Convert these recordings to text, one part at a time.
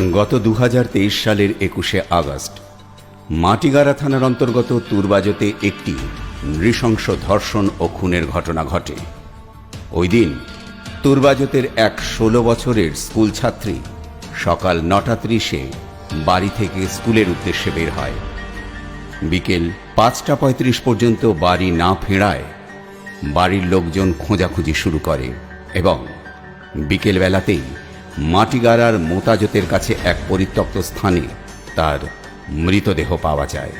গত দু হাজার তেইশ সালের একুশে আগস্ট, মাটিগাড়া থানার অন্তর্গত তুরবাজতে একটি নৃশংস ধর্ষণ ও খুনের ঘটনা ঘটে। ওই দিন তুরবাজতের এক ষোলো বছরের স্কুল ছাত্রী সকাল নটা ত্রিশে বাড়ি থেকে স্কুলের উদ্দেশ্যে বের হয়। বিকেল পাঁচটা পঁয়ত্রিশ পর্যন্ত বাড়ি না ফেরায় বাড়ির লোকজন খোঁজাখুঁজি শুরু করে এবং বিকেল বেলাতেই মাটিগাড়ার মোতাজতের কাছে এক পরিত্যক্ত স্থানে তার মৃতদেহ পাওয়া যায়।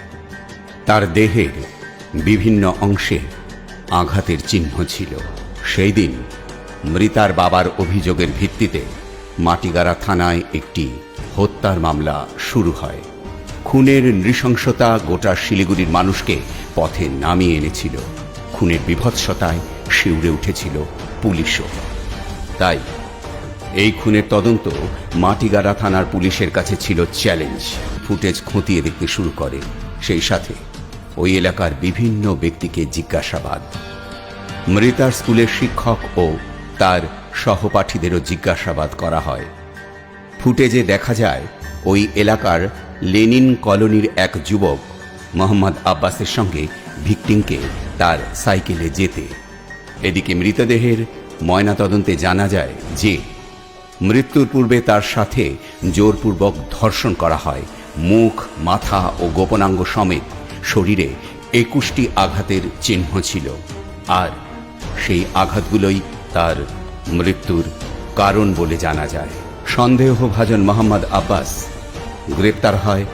তার দেহের বিভিন্ন অংশে আঘাতের চিহ্ন ছিল। সেই দিন মৃতার বাবার অভিযোগের ভিত্তিতে মাটিগাড়া থানায় একটি হত্যার মামলা শুরু হয়। খুনের নৃশংসতা গোটা শিলিগুড়ির মানুষকে পথে নামিয়ে এনেছিল। খুনের বিভৎসতায় শিউরে উঠেছিল পুলিশও। তাই এই খুনের তদন্ত মাটিগাড়া থানার পুলিশের কাছে ছিল চ্যালেঞ্জ। ফুটেজ খতিয়ে দেখতে শুরু করে। সেই সাথে ওই এলাকার বিভিন্ন ব্যক্তিকে জিজ্ঞাসাবাদ। মৃতার স্কুলের শিক্ষক ও তার সহপাঠীদেরও জিজ্ঞাসাবাদ করা হয়। ফুটেজে দেখা যায়, ওই এলাকার লেনিন কলোনির এক যুবক মোহাম্মদ আব্বাসের সঙ্গে ভিকটিমকে তার সাইকেলে যেতে। এদিকে মৃতদেহের ময়নাতদন্তে জানা যায় যে মৃত্যুর পূর্বে তার সাথে জোরপূর্বক ধর্ষণ করা হয়। মুখ, মাথা ও গোপনাঙ্গ সমেত শরীরে একুশটি আঘাতের চিহ্ন ছিল। আর সেই আঘাতগুলোই তার মৃত্যুর কারণ বলে জানা যায়। সন্দেহভাজন মোহাম্মদ আব্বাস গ্রেপ্তার হয়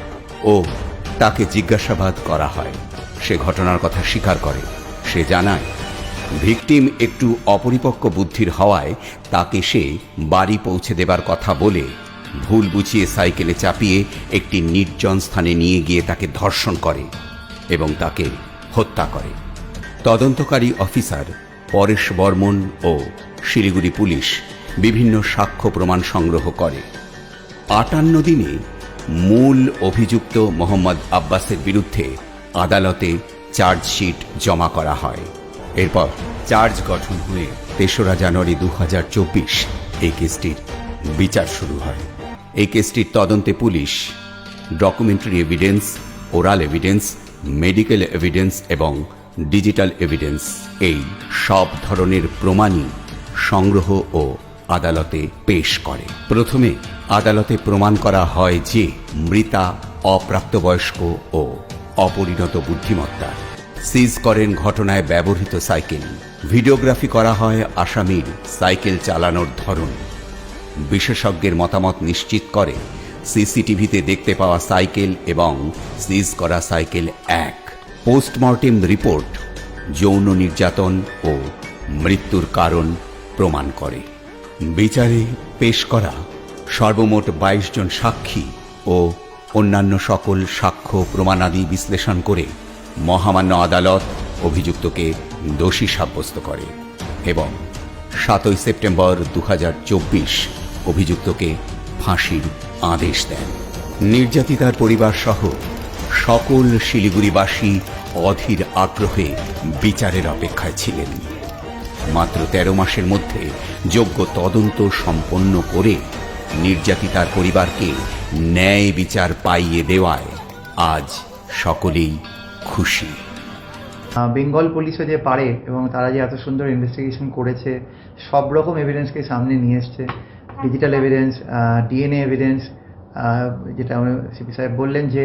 ও তাকে জিজ্ঞাসাবাদ করা হয়। সে ঘটনার কথা স্বীকার করে। সে জানায় ভিকটিম একটু অপরিপক্ক বুদ্ধির হওয়ায় তাকে সে বাড়ি পৌঁছে দেবার কথা বলে ভুল বুঝিয়ে সাইকেলে চাপিয়ে একটি নির্জন স্থানে নিয়ে গিয়ে তাকে ধর্ষণ করে এবং তাকে হত্যা করে। তদন্তকারী অফিসার পরেশ বর্মন ও শিলিগুড়ি পুলিশ বিভিন্ন সাক্ষ্য প্রমাণ সংগ্রহ করে। আটান্ন দিনে মূল অভিযুক্ত মোহাম্মদ আব্বাসের বিরুদ্ধে আদালতে চার্জশিট জমা করা হয়। এরপর চার্জ গঠন হয়ে তেসরা জানুয়ারি দু হাজার চব্বিশ এই কেসটির বিচার শুরু হয়। এই কেসটির তদন্তে police documentary evidence oral evidence medical evidence এবং ডিজিটাল এভিডেন্স এই সব ধরনের প্রমাণই সংগ্রহ ও আদালতে পেশ করে। প্রথমে আদালতে প্রমাণ করা হয় যে মৃতা অপ্রাপ্তবয়স্ক ও অপরিণত বুদ্ধিমত্তা। সিজ করেন ঘটনায় ব্যবহৃত সাইকেল। ভিডিওগ্রাফি করা হয় আসামির সাইকেল চালানোর ধরন। বিশেষজ্ঞের মতামত নিশ্চিত করে সিসিটিভিতে দেখতে পাওয়া সাইকেল এবং সিজ করা সাইকেল এক। পোস্টমর্টেম রিপোর্ট যৌন নির্যাতন ও মৃত্যুর কারণ প্রমাণ করে। বিচারে পেশ করা সর্বমোট বাইশ জন সাক্ষী ও অন্যান্য সকল সাক্ষ্য প্রমাণাদি বিশ্লেষণ করে মহামান্য আদালত অভিযুক্তকে দোষী সাব্যস্ত করে এবং সাতই সেপ্টেম্বর দু হাজার চব্বিশ অভিযুক্তকে ফাঁসির আদেশ দেন। নির্যাতিতার পরিবার সহ সকল শিলিগুড়িবাসী অধীর আগ্রহে বিচারের অপেক্ষায় ছিলেন। মাত্র তেরো মাসের মধ্যে যোগ্য তদন্ত সম্পন্ন করে নির্যাতিতার পরিবারকে ন্যায় বিচার পাইয়ে দেওয়ায় আজ সকলেই খুশি। বেঙ্গল পুলিশও যে পারে এবং তারা যে এত সুন্দর ইনভেস্টিগেশন করেছে সব রকম এভিডেন্সকে সামনে নিয়ে এসছে। ডিজিটাল এভিডেন্স ডিএনএ এভিডেন্স যেটা সিপি সাহেব বললেন যে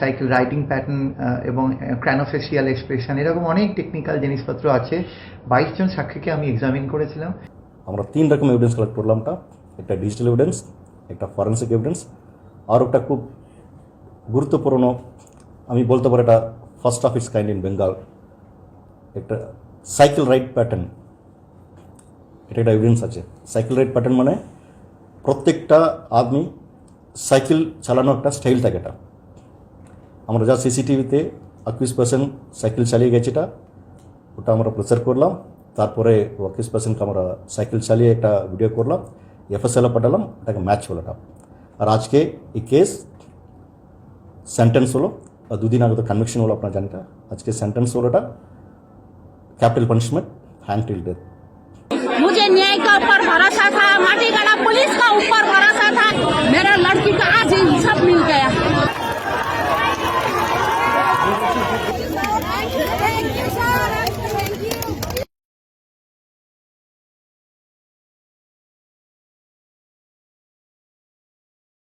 সাইকেল রাইডিং প্যাটার্ন এবং ক্র্যানোফেসিয়াল এক্সপ্রেশন এরকম অনেক টেকনিক্যাল জিনিসপত্র আছে। বাইশ জন সাক্ষীকে আমি এক্সামিন করেছিলাম। আমরা তিন রকম এভিডেন্স কালেক্ট করলামটা একটা ডিজিটাল এভিডেন্স একটা ফরেন্সিক এভিডেন্স আর একটা খুব গুরুত্বপূর্ণ আমি বলতে পারি এটা first of its kind in Bengal একটা সাইকেল রাইড প্যাটার্ন এটা একটা এভিডেন্স আছে। সাইকেল রাইড প্যাটার্ন মানে প্রত্যেকটা আদমি সাইকেল চালানোর একটা স্টাইল থাকে এটা। আমরা যা সিসিটিভিতে আকুইশ পার্সেন্ট সাইকেল চালিয়ে গেছে এটা, ওটা আমরা প্রচার করলাম। তারপরে ওয়াকিস পার্সেন্টকে আমরা সাইকেল চালিয়ে একটা ভিডিও করলাম এফএসএলে পাঠালাম, এটাকে ম্যাচ হলো এটা। আর আজকে এই কেস সেন্টেন্স হলো দুদিন আগে তো কনভিকশন হলো আপনার জানিটা আজকে সেন্টেন্স হলো এটা capital punishment hanged till death मुझे न्याय का ऊपर भरोसा था माटीगढ़ा पुलिस का ऊपर भरोसा था मेरा लड़की का आज ही सब मिल गया